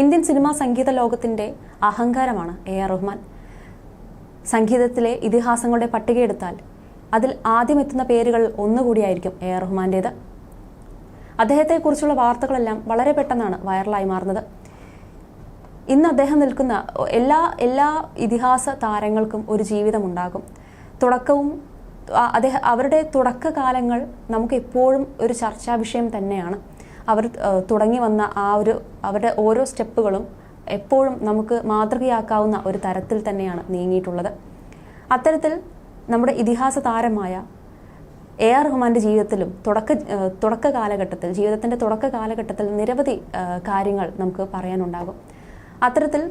Indian cinema സംഗീത ലോകത്തിന്റെ അഹങ്കാരമാണ് A R Rahman. സംഗീതത്തിലെ ഇതിഹാസങ്ങളുടെ പട്ടികയെടുത്താൽ അതിൽ ആദ്യം എത്തുന്ന പേരുകൾ ഒന്നുകൂടിയായിരിക്കും എ ആർ റഹ്മാന്റേത് അദ്ദേഹത്തെക്കുറിച്ചുള്ള വാർത്തകളെല്ലാം വളരെ പെട്ടെന്നാണ് വൈറലായി മാറുന്നത്. ഇന്ന് അദ്ദേഹം നിൽക്കുന്ന എല്ലാ എല്ലാ ഇതിഹാസ താരങ്ങൾക്കും ഒരു ജീവിതമുണ്ടാകും. തുടക്കവും അദ്ദേഹം അവരുടെ തുടക്കകാലങ്ങൾ നമുക്ക് എപ്പോഴും ഒരു ചർച്ചാ വിഷയം തന്നെയാണ്. അവർ തുടങ്ങി വന്ന ആ ഒരു അവരുടെ ഓരോ സ്റ്റെപ്പുകളും എപ്പോഴും നമുക്ക് മാതൃകയാക്കാവുന്ന ഒരു തരത്തിൽ തന്നെയാണ് നീങ്ങിയിട്ടുള്ളത്. അത്തരത്തിൽ നമ്മുടെ ഇതിഹാസ താരമായ എ ആർ റഹ്മാന്റെ ജീവിതത്തിലും തുടക്ക തുടക്ക കാലഘട്ടത്തിൽ ജീവിതത്തിന്റെ തുടക്ക കാലഘട്ടത്തിൽ നിരവധി കാര്യങ്ങൾ നമുക്ക് പറയാനുണ്ടാകും. അത്തരത്തിൽ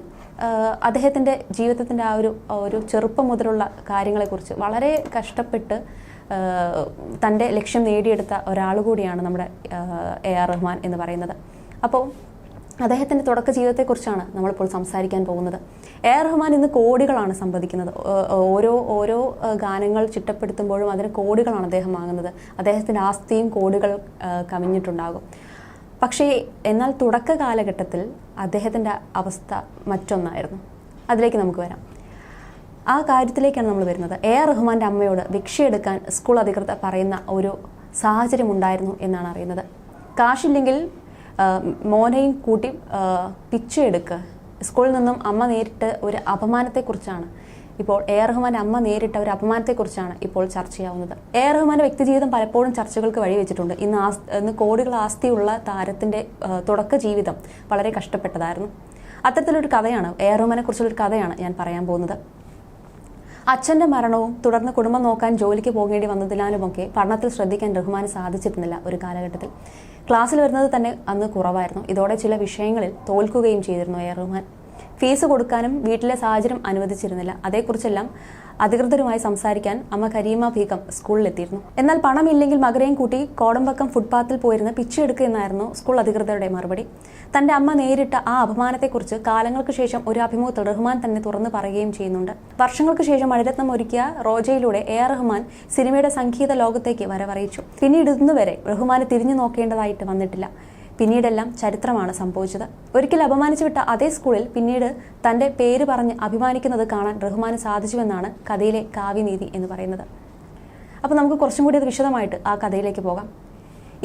അദ്ദേഹത്തിന്റെ ജീവിതത്തിന്റെ ആ ഒരു ഒരു ചെറുപ്പം മുതലുള്ള കാര്യങ്ങളെക്കുറിച്ച് വളരെ കഷ്ടപ്പെട്ട് തന്റെ ലക്ഷ്യം നേടിയെടുത്ത ഒരാൾ കൂടിയാണ് നമ്മുടെ എ ആർ റഹ്മാൻ എന്ന് പറയുന്നത്. അപ്പോൾ അദ്ദേഹത്തിന്റെ തുടക്ക ജീവിതത്തെക്കുറിച്ചാണ് നമ്മളിപ്പോൾ സംസാരിക്കാൻ പോകുന്നത്. എ ആർ റഹ്മാൻ ഇന്ന് കോടികളാണ് സമ്പാദിക്കുന്നത് ഓരോ ഓരോ ഗാനങ്ങൾ ചിട്ടപ്പെടുത്തുമ്പോഴും അതിന് കോടികളാണ് അദ്ദേഹം വാങ്ങുന്നത്. അദ്ദേഹത്തിന്റെ ആസ്തിയും കോടികൾ കവിഞ്ഞിട്ടുണ്ടാകും. പക്ഷേ എന്നാൽ തുടക്ക കാലഘട്ടത്തിൽ അദ്ദേഹത്തിന്റെ അവസ്ഥ മറ്റൊന്നായിരുന്നു. അതിലേക്ക് നമുക്ക് വരാം. ആ കാര്യത്തിലേക്കാണ് നമ്മൾ വരുന്നത്. എ ആർ റഹ്മാന്റെ അമ്മയോട് ഭിക്ഷയെടുക്കാൻ സ്കൂൾ അധികൃതർ പറയുന്ന ഒരു സാഹചര്യം ഉണ്ടായിരുന്നു എന്നാണ് അറിയുന്നത്. കാശില്ലെങ്കിൽ മോനെയും കൂട്ടി ആ, സ്കൂളിൽ നിന്നും അമ്മ നേരിട്ട് ഒരു അപമാനത്തെക്കുറിച്ചാണ് ഇപ്പോൾ എ ആർ റഹ്മാന്റെ അമ്മ നേരിട്ട ഒരു അപമാനത്തെക്കുറിച്ചാണ് ഇപ്പോൾ ചർച്ച ചെയ്യാവുന്നത്. എ ആർ റഹ്മാന്റെ വ്യക്തിജീവിതം പലപ്പോഴും ചർച്ചകൾക്ക് വഴിവെച്ചിട്ടുണ്ട്. ഇന്ന് ആസ് ഇന്ന് കോടികൾ ആസ്തിയുള്ള താരത്തിന്റെ തുടക്ക ജീവിതം വളരെ കഷ്ടപ്പെട്ടതായിരുന്നു. അത്തരത്തിലൊരു കഥയാണ് എ റഹ്മാനെ കുറിച്ചുള്ളൊരു കഥയാണ് ഞാൻ പറയാൻ പോകുന്നത്. അച്ഛന്റെ മരണവും തുടർന്ന് കുടുംബം നോക്കാൻ ജോലിക്ക് പോകേണ്ടി വന്നതിനാലുമൊക്കെ പഠനത്തിൽ ശ്രദ്ധിക്കാൻ റഹ്മാന് സാധിച്ചിരുന്നില്ല ഒരു കാലഘട്ടത്തിൽ. ക്ലാസ്സിൽ വരുന്നത് തന്നെ അന്ന് കുറവായിരുന്നു. ഇതോടെ ചില വിഷയങ്ങളിൽ തോൽക്കുകയും ചെയ്തിരുന്നു എ റഹ്മാൻ. ഫീസ് കൊടുക്കാനും വീട്ടിലെ സാഹചര്യം അനുവദിച്ചിരുന്നില്ല. അതേക്കുറിച്ചെല്ലാം അധികൃതരുമായി സംസാരിക്കാൻ അമ്മ കരീമ ബീഗം സ്കൂളിലെത്തിയിരുന്നു. എന്നാൽ പണമില്ലെങ്കിൽ മകരെയും കൂട്ടി കോടമ്പക്കം ഫുട്പാത്തിൽ പോയിരുന്ന് പിച്ചെടുക്കുക എന്നായിരുന്നു സ്കൂൾ അധികൃതരുടെ മറുപടി. തന്റെ അമ്മ നേരിട്ട ആ അപമാനത്തെക്കുറിച്ച് കാലങ്ങൾക്ക് ശേഷം ഒരു അഭിമുഖത്തിൽ റഹ്മാൻ തന്നെ തുറന്നു പറയുകയും ചെയ്യുന്നുണ്ട്. വർഷങ്ങൾക്ക് ശേഷം മണിരത്നം ഒരുക്കിയ റോജയിലൂടെ എ ആർ റഹ്മാൻ സിനിമയുടെ സംഗീത ലോകത്തേക്ക് വരവറിയിച്ചു. പിന്നീട് ഇന്നുവരെ റഹ്മാനെ തിരിഞ്ഞു നോക്കേണ്ടതായിട്ട് വന്നിട്ടില്ല. പിന്നീടെല്ലാം ചരിത്രമാണ് സംഭവിച്ചത്. ഒരിക്കൽ അപമാനിച്ചു വിട്ട അതേ സ്കൂളിൽ പിന്നീട് തന്റെ പേര് പറഞ്ഞ് അഭിമാനിക്കുന്നത് കാണാൻ റഹ്മാന് സാധിച്ചുവെന്നാണ് കഥയിലെ കാവ്യനീതി എന്ന് പറയുന്നത്. അപ്പോൾ നമുക്ക് കുറച്ചും കൂടി അത് വിശദമായിട്ട് ആ കഥയിലേക്ക് പോകാം.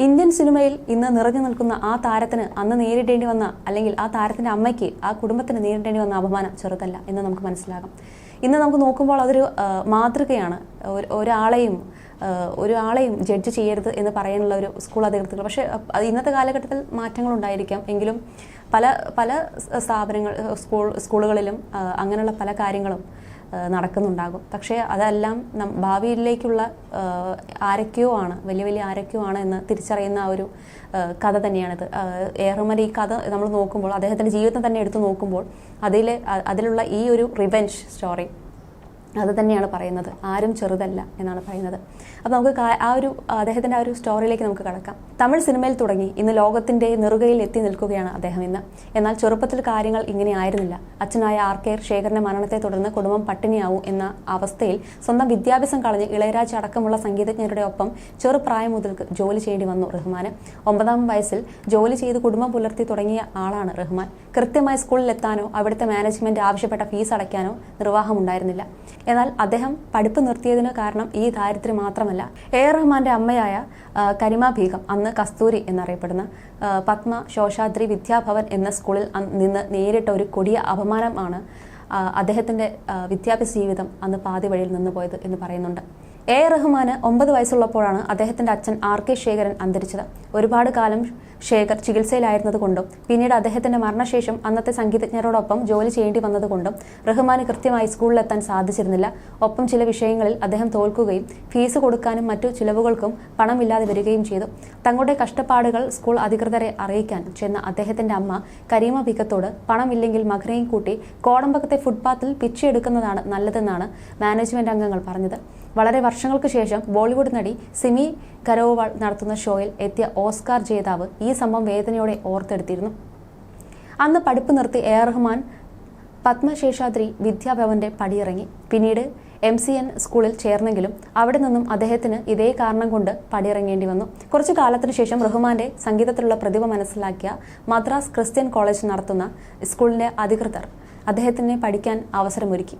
ഇന്ത്യൻ സിനിമയിൽ ഇന്ന് നിറഞ്ഞു നിൽക്കുന്ന ആ താരത്തിന് അന്ന് നേരിടേണ്ടി വന്ന അല്ലെങ്കിൽ ആ താരത്തിന്റെ അമ്മയ്ക്ക് ആ കുടുംബത്തിന് നേരിടേണ്ടി വന്ന അപമാനം ചെറുതല്ല എന്ന് നമുക്ക് മനസ്സിലാകാം. ഇന്ന് നമുക്ക് നോക്കുമ്പോൾ അതൊരു മാതൃകയാണ്. ഒരാളെയും ഒരാളെയും ജഡ്ജ് ചെയ്യരുത് എന്ന് പറയാനുള്ള ഒരു സ്കൂൾ അധികൃതർ. പക്ഷേ ഇന്നത്തെ കാലഘട്ടത്തിൽ മാറ്റങ്ങൾ ഉണ്ടായിരിക്കാം. എങ്കിലും പല പല സ്ഥാപനങ്ങൾ സ്കൂൾ സ്കൂളുകളിലും അങ്ങനെയുള്ള പല കാര്യങ്ങളും നടക്കുന്നുണ്ടാകും. പക്ഷേ അതെല്ലാം ഭാവിയിലേക്കുള്ള ആരൊക്കെയോ ആണ് വലിയ വലിയ ആരൊക്കെയോ ആണ് എന്ന് തിരിച്ചറിയുന്ന ആ ഒരു കഥ തന്നെയാണിത്. ആ, ഏറുമതി ഈ കഥ നമ്മൾ നോക്കുമ്പോൾ അദ്ദേഹത്തിന്റെ ജീവിതം തന്നെ എടുത്തു നോക്കുമ്പോൾ അതിൽ അതിലുള്ള ഈ ഒരു റിവെഞ്ച് സ്റ്റോറി അത് തന്നെയാണ് പറയുന്നത്. ആരും ചെറുതല്ല എന്നാണ് പറയുന്നത്. അപ്പോൾ നമുക്ക് ആ ഒരു അദ്ദേഹത്തിന്റെ ആ ഒരു സ്റ്റോറിയിലേക്ക് നമുക്ക് കടക്കാം. തമിഴ് സിനിമയിൽ തുടങ്ങി ഇന്ന് ലോകത്തിന്റെ നെറുകയിൽ എത്തി നിൽക്കുകയാണ് അദ്ദേഹം ഇന്ന്. എന്നാൽ ചെറുപ്പത്തിൽ കാര്യങ്ങൾ ഇങ്ങനെ ആയിരുന്നില്ല. അച്ഛനായ ആർ കെ ശേഖരന്റെ മരണത്തെ തുടർന്ന് കുടുംബം പട്ടിണിയാവും എന്ന അവസ്ഥയിൽ സ്വന്തം വിദ്യാഭ്യാസം കളഞ്ഞ് ഇളയരാജ അടക്കമുള്ള സംഗീതജ്ഞരുടെ ഒപ്പം ചെറുപ്രായം മുതൽക്ക് ജോലി ചെയ്യേണ്ടി വന്നു റഹ്മാന്. ഒമ്പതാം വയസ്സിൽ ജോലി ചെയ്ത് കുടുംബം പുലർത്തി തുടങ്ങിയ ആളാണ് റഹ്മാൻ. കൃത്യമായി സ്കൂളിൽ എത്താനോ അവിടുത്തെ മാനേജ്മെന്റ് ആവശ്യപ്പെട്ട ഫീസ് അടയ്ക്കാനോ നിർവാഹമുണ്ടായിരുന്നില്ല. എന്നാൽ അദ്ദേഹം പഠിപ്പ് നിർത്തിയതിന് കാരണം ഈ ദാരിദ്ര്യം മാത്രമല്ല. എ. റഹ്മാന്റെ അമ്മയായ കരിമ ബീഗം അന്ന് കസ്തൂരി എന്നറിയപ്പെടുന്ന. പത്മ ശോഷാദ്രി വിദ്യാഭവൻ എന്ന സ്കൂളിൽ നിന്ന് നേരിട്ട ഒരു കൊടിയ അപമാനമാണ് അദ്ദേഹത്തിന്റെ വിദ്യാഭ്യാസ ജീവിതം അന്ന് പാതി വഴിയിൽ നിന്ന് പോയത് എന്ന് പറയുന്നുണ്ട്. എ റഹ്മാൻ ഒമ്പത് വയസ്സുള്ളപ്പോഴാണ് അദ്ദേഹത്തിന്റെ അച്ഛൻ ആർ കെ ശേഖരൻ അന്തരിച്ചത്. ഒരുപാട് കാലം ശേഖർ ചികിത്സയിലായിരുന്നതുകൊണ്ടും പിന്നീട് അദ്ദേഹത്തിന്റെ മരണശേഷം അന്നത്തെ സംഗീതജ്ഞരോടൊപ്പം ജോലി ചെയ്യേണ്ടി വന്നതുകൊണ്ടും റഹ്മാന് കൃത്യമായി സ്കൂളിലെത്താൻ സാധിച്ചിരുന്നില്ല. ഒപ്പം ചില വിഷയങ്ങളിൽ അദ്ദേഹം തോൽക്കുകയും ഫീസ് കൊടുക്കാനും മറ്റു ചിലവുകൾക്കും പണമില്ലാതെ വരികയും ചെയ്തു. തങ്ങളുടെ കഷ്ടപ്പാടുകൾ സ്കൂൾ അധികൃതരെ അറിയിക്കാൻ ചെന്ന അദ്ദേഹത്തിന്റെ അമ്മ കരീമ ബിക്കത്തോട് പണമില്ലെങ്കിൽ മകനെയും കൂട്ടി കോടമ്പകത്തെ ഫുട്പാത്തിൽ പിച്ചെടുക്കുന്നതാണ് നല്ലതെന്നാണ് മാനേജ്മെന്റ് അംഗങ്ങൾ പറഞ്ഞത്. വളരെ വർഷങ്ങൾക്ക് ശേഷം ബോളിവുഡ് നടി സിമി കരോവാൾ നടത്തുന്ന ഷോയിൽ എത്തിയ ഓസ്കാർ ജേതാവ് ഈ സംഭവം വേദനയോടെ ഓർത്തെടുത്തിരുന്നു. അന്ന് പഠിപ്പ് നിർത്തി എ റഹ്മാൻ പത്മശേഷാദ്രി വിദ്യാഭവന്റെ പടിയിറങ്ങി. പിന്നീട് എം സി എൻ സ്കൂളിൽ ചേർന്നെങ്കിലും അവിടെ നിന്നും അദ്ദേഹത്തിന് ഇതേ കാരണം കൊണ്ട് പടിയിറങ്ങേണ്ടി വന്നു. കുറച്ചു കാലത്തിനു ശേഷം റഹ്മാന്റെ സംഗീതത്തിലുള്ള പ്രതിഭ മനസ്സിലാക്കിയ മദ്രാസ് ക്രിസ്ത്യൻ കോളേജ് നടത്തുന്ന സ്കൂളിന്റെ അധികൃതർ അദ്ദേഹത്തിന് പഠിക്കാൻ അവസരമൊരുക്കി.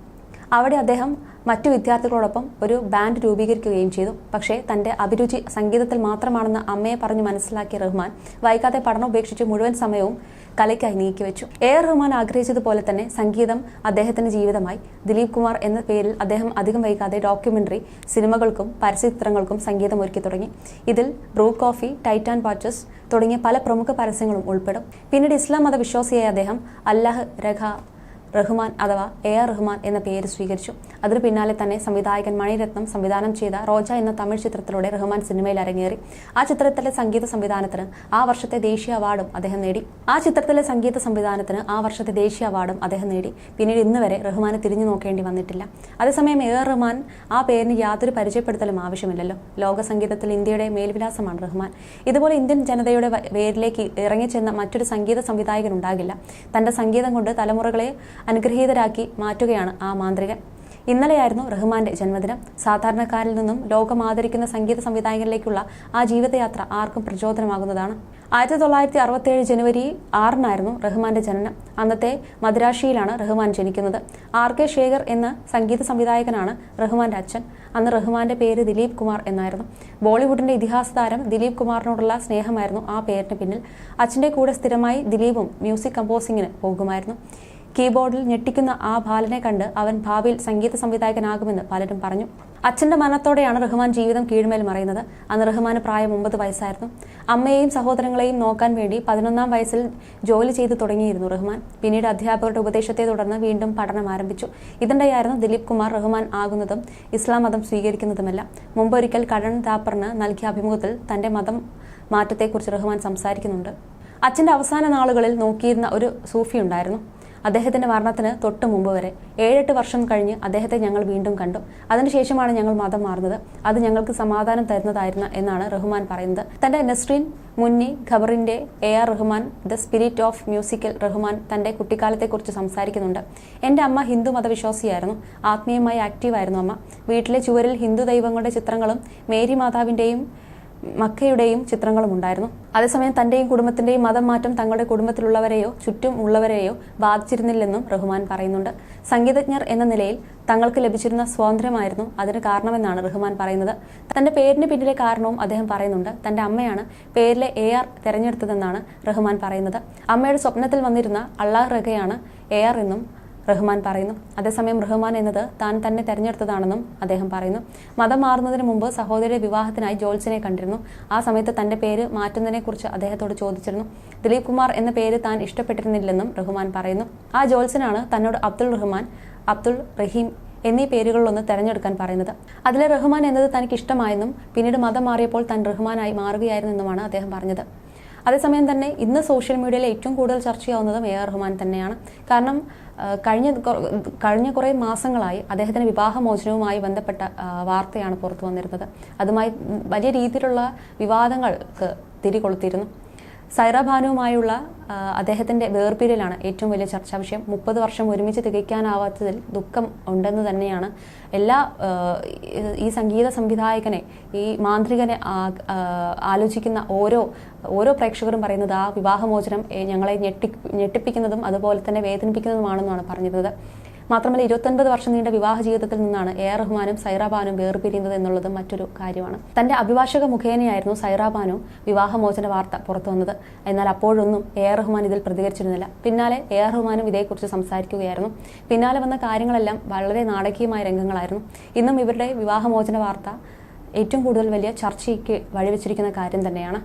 അവിടെ അദ്ദേഹം മറ്റു വിദ്യാർത്ഥികളോടൊപ്പം ഒരു ബാൻഡ് രൂപീകരിക്കുകയും ചെയ്തു. പക്ഷേ തന്റെ അഭിരുചി സംഗീതത്തിൽ മാത്രമാണെന്ന് അമ്മയെ പറഞ്ഞ് മനസ്സിലാക്കിയ റഹ്മാൻ വൈകാതെ പഠനം ഉപേക്ഷിച്ച് മുഴുവൻ സമയവും കലയ്ക്കായി നീക്കിവെച്ചു. എ ആർ റഹ്മാൻ ആഗ്രഹിച്ചതുപോലെ തന്നെ സംഗീതം അദ്ദേഹത്തിന്റെ ജീവിതമായി. ദിലീപ് കുമാർ എന്ന പേരിൽ അദ്ദേഹം അധികം വൈകാതെ ഡോക്യുമെന്ററി സിനിമകൾക്കും പരസ്യചിത്രങ്ങൾക്കും സംഗീതം ഒരുക്കി തുടങ്ങി. ഇതിൽ ബ്രൂ കോഫി ടൈറ്റാൻ വാച്ചസ് തുടങ്ങിയ പല പ്രമുഖ പരസ്യങ്ങളും ഉൾപ്പെടും. പിന്നീട് ഇസ്ലാം മത വിശ്വാസിയായ അദ്ദേഹം അല്ലാഹ് രഖ റഹ്മാൻ അഥവാ എ ആർ റഹ്മാൻ എന്ന പേര് സ്വീകരിച്ചു. അതിനു പിന്നാലെ തന്നെ സംവിധായകൻ മണിരത്നം സംവിധാനം ചെയ്ത റോജ എന്ന തമിഴ് ചിത്രത്തിലൂടെ റഹ്മാൻ സിനിമയിൽ അരങ്ങേറി. ആ ചിത്രത്തിലെ സംഗീത സംവിധാനത്തിന് ആ വർഷത്തെ ദേശീയ അവാർഡും അദ്ദേഹം നേടി. ആ ചിത്രത്തിലെ സംഗീത സംവിധാനത്തിന് ആ വർഷത്തെ ദേശീയ അവാർഡും അദ്ദേഹം നേടി. പിന്നീട് ഇന്ന് വരെ റഹ്മാനെ തിരിഞ്ഞു നോക്കേണ്ടി വന്നിട്ടില്ല. അതേസമയം എ ആർ റഹ്മാൻ ആ പേരിന് യാതൊരു പരിചയപ്പെടുത്തലും ആവശ്യമില്ലല്ലോ. ലോക സംഗീതത്തിൽ ഇന്ത്യയുടെ മേൽവിലാസമാണ് റഹ്മാൻ. ഇതുപോലെ ഇന്ത്യൻ ജനതയുടെ പേരിലേക്ക് ഇറങ്ങിച്ചെന്ന മറ്റൊരു സംഗീത സംവിധായകൻ ഉണ്ടാകില്ല. തന്റെ സംഗീതം കൊണ്ട് തലമുറകളെ അനുഗ്രഹീതരാക്കി മാറ്റുകയാണ് ആ മാന്ത്രികൻ. ഇന്നലെയായിരുന്നു റഹ്മാന്റെ ജന്മദിനം. സാധാരണക്കാരിൽ നിന്നും ലോകം ആദരിക്കുന്ന സംഗീത സംവിധായകനിലേക്കുള്ള ആ ജീവിതയാത്ര ആർക്കും പ്രചോദനമാകുന്നതാണ്. ആയിരത്തി തൊള്ളായിരത്തി അറുപത്തേഴ് ജനുവരി ആറിനായിരുന്നു റഹ്മാന്റെ ജനനം. അന്നത്തെ മദ്രാശിയിലാണ് റഹ്മാൻ ജനിക്കുന്നത്. ആർ കെ ശേഖർ എന്ന സംഗീത സംവിധായകനാണ് റഹ്മാന്റെ അച്ഛൻ. അന്ന് റഹ്മാന്റെ പേര് ദിലീപ് കുമാർ എന്നായിരുന്നു. ബോളിവുഡിന്റെ ഇതിഹാസ താരം ദിലീപ് കുമാറിനോടുള്ള സ്നേഹമായിരുന്നു ആ പേരിന് പിന്നിൽ. അച്ഛന്റെ കൂടെ സ്ഥിരമായി ദിലീപും മ്യൂസിക് കമ്പോസിങ്ങിന് പോകുമായിരുന്നു. കീബോർഡിൽ ഞെട്ടിക്കുന്ന ആ ബാലനെ കണ്ട് അവൻ ഭാവിയിൽ സംഗീത സംവിധായകനാകുമെന്ന് പലരും പറഞ്ഞു. അച്ഛന്റെ മരണത്തോടെയാണ് റഹ്മാൻ ജീവിതം കീഴ്മേൽ മറയുന്നത്. അന്ന് റഹ്മാന് പ്രായം ഒമ്പത് വയസ്സായിരുന്നു. അമ്മയെയും സഹോദരങ്ങളെയും നോക്കാൻ വേണ്ടി പതിനൊന്നാം വയസ്സിൽ ജോലി ചെയ്തു തുടങ്ങിയിരുന്നു റഹ്മാൻ. പിന്നീട് അധ്യാപകരുടെ ഉപദേശത്തെ തുടർന്ന് വീണ്ടും പഠനം ആരംഭിച്ചു. ഇതിനിടെയായിരുന്നു ദിലീപ് കുമാർ റഹ്മാൻ ആകുന്നതും ഇസ്ലാം മതം സ്വീകരിക്കുന്നതുമെല്ലാം. മുമ്പൊരിക്കൽ കടൺ താപ്പറിന് നൽകിയ അഭിമുഖത്തിൽ തന്റെ മതം മാറ്റത്തെക്കുറിച്ച് റഹ്മാൻ സംസാരിക്കുന്നുണ്ട്. അച്ഛന്റെ അവസാന നാളുകളിൽ നോക്കിയിരുന്ന ഒരു സൂഫി ഉണ്ടായിരുന്നു. അദ്ദേഹത്തിന്റെ മരണത്തിന് തൊട്ട് മുമ്പ് വരെ ഏഴെട്ട് വർഷം കഴിഞ്ഞ് അദ്ദേഹത്തെ ഞങ്ങൾ വീണ്ടും കണ്ടു. അതിനുശേഷമാണ് ഞങ്ങൾ മതം മാറുന്നത്. അത് ഞങ്ങൾക്ക് സമാധാനം തരുന്നതായിരുന്നു എന്നാണ് റഹ്മാൻ പറയുന്നത്. തന്റെ നസ്രീൻ മുന്നി ഖബറിന്റെ A R Rahman the spirit of musical Rahman തന്റെ കുട്ടിക്കാലത്തെക്കുറിച്ച് സംസാരിക്കുന്നുണ്ട്. എന്റെ അമ്മ ഹിന്ദു മതവിശ്വാസിയായിരുന്നു. ആത്മീയമായി ആക്റ്റീവായിരുന്നു അമ്മ. വീട്ടിലെ ചുവരിൽ ഹിന്ദു ദൈവങ്ങളുടെ ചിത്രങ്ങളും മേരി മാതാവിന്റെയും മക്കയുടെയും ചിത്രങ്ങളും ഉണ്ടായിരുന്നു. അതേസമയം തന്റെയും കുടുംബത്തിന്റെയും മതം മാറ്റം തങ്ങളുടെ കുടുംബത്തിലുള്ളവരെയോ ചുറ്റും ഉള്ളവരെയോ ബാധിച്ചിരുന്നില്ലെന്നും റഹ്മാൻ പറയുന്നുണ്ട്. സംഗീതജ്ഞർ എന്ന നിലയിൽ തങ്ങൾക്ക് ലഭിച്ചിരുന്ന സ്വാതന്ത്ര്യമായിരുന്നു അതിന് കാരണമെന്നാണ് റഹ്മാൻ പറയുന്നത്. തന്റെ പേരിന് പിന്നിലെ കാരണവും അദ്ദേഹം പറയുന്നുണ്ട്. തന്റെ അമ്മയാണ് പേരിലെ എ ആർ തെരഞ്ഞെടുത്തതെന്നാണ് റഹ്മാൻ പറയുന്നത്. അമ്മയുടെ സ്വപ്നത്തിൽ വന്നിരുന്ന അള്ളാഹ് റഹയാണ് എ ആർ എന്നും റഹ്മാൻ പറയുന്നു. അതേസമയം റഹ്മാൻ എന്നത് താൻ തന്നെ തെരഞ്ഞെടുത്തതാണെന്നും അദ്ദേഹം പറയുന്നു. മതം മാറുന്നതിന് മുമ്പ് സഹോദരിയുടെ വിവാഹത്തിനായി ജോത്സിനെ കണ്ടിരുന്നു. ആ സമയത്ത് തന്റെ പേര് മാറ്റുന്നതിനെക്കുറിച്ച് അദ്ദേഹത്തോട് ചോദിച്ചിരുന്നു. ദിലീപ് കുമാർ എന്ന പേര് താൻ ഇഷ്ടപ്പെട്ടിരുന്നില്ലെന്നും റഹ്മാൻ പറയുന്നു. ആ ജോത്സനാണ് തന്നോട് അബ്ദുൾ റഹ്മാൻ അബ്ദുൾ റഹീം എന്നീ പേരുകളിലൊന്ന് തെരഞ്ഞെടുക്കാൻ പറയുന്നത്. അതിലെ റഹ്മാൻ എന്നത് തനിക്ക് ഇഷ്ടമായെന്നും പിന്നീട് മതം മാറിയപ്പോൾ താൻ റഹ്മാനായി മാറുകയായിരുന്നെന്നുമാണ് അദ്ദേഹം പറഞ്ഞത്. അതേസമയം തന്നെ ഇന്ന് സോഷ്യൽ മീഡിയയിൽ ഏറ്റവും കൂടുതൽ ചർച്ചയാവുന്നതും എ ആർ റഹ്മാൻ തന്നെയാണ്. കാരണം കഴിഞ്ഞ കഴിഞ്ഞ കുറേ മാസങ്ങളായി അദ്ദേഹത്തിന്റെ വിവാഹമോചനവുമായി ബന്ധപ്പെട്ട വാർത്തയാണ് പുറത്തു വന്നിരുന്നത്. അതുമായി വലിയ രീതിയിലുള്ള വിവാദങ്ങൾക്ക് തിരികൊളുത്തിയിരുന്നു. സൈറ ഭാനുവുമായുള്ള അദ്ദേഹത്തിന്റെ വേർപിരിയലാണ് ഏറ്റവും വലിയ ചർച്ചാ വിഷയം. മുപ്പത് വർഷം ഒരുമിച്ച് തികയ്ക്കാനാവാത്തതിൽ ദുഃഖം ഉണ്ടെന്ന് തന്നെയാണ് എല്ലാ ഈ- സംഗീത സംവിധായകനെ ഈ മാന്ത്രികനെ ആലോചിക്കുന്ന ഓരോ ഓരോ പ്രേക്ഷകരും പറയുന്നത് ആ വിവാഹമോചനം ഞങ്ങളെ ഞെട്ടി ഞെട്ടിപ്പിക്കുന്നതും അതുപോലെ തന്നെ വേദനിപ്പിക്കുന്നതുമാണെന്നാണ് പറഞ്ഞിരുന്നത്. മാത്രമല്ല ഇരുപത്തൊൻപത് വർഷം നീണ്ട വിവാഹ ജീവിതത്തിൽ നിന്നാണ് എ ആർ റഹ്മാനും സൈറാബാനും വേർപിരിയുന്നത് എന്നുള്ളത് മറ്റൊരു കാര്യമാണ്. തന്റെ അഭിഭാഷക മുഖേനയായിരുന്നു സൈറാബാനു വിവാഹമോചന വാർത്ത പുറത്തു വന്നത്. എന്നാൽ അപ്പോഴൊന്നും എ ആർ റഹ്മാൻ ഇതിൽ പ്രതികരിച്ചിരുന്നില്ല. പിന്നാലെ എ ആർ റഹ്മാനും ഇതേക്കുറിച്ച് സംസാരിക്കുകയായിരുന്നു. പിന്നാലെ വന്ന കാര്യങ്ങളെല്ലാം വളരെ നാടകീയമായ രംഗങ്ങളായിരുന്നു. ഇന്നും ഇവരുടെ വിവാഹമോചന വാർത്ത ഏറ്റവും കൂടുതൽ വലിയ ചർച്ചയ്ക്ക് വഴിവെച്ചിരിക്കുന്ന കാര്യം തന്നെയാണ്.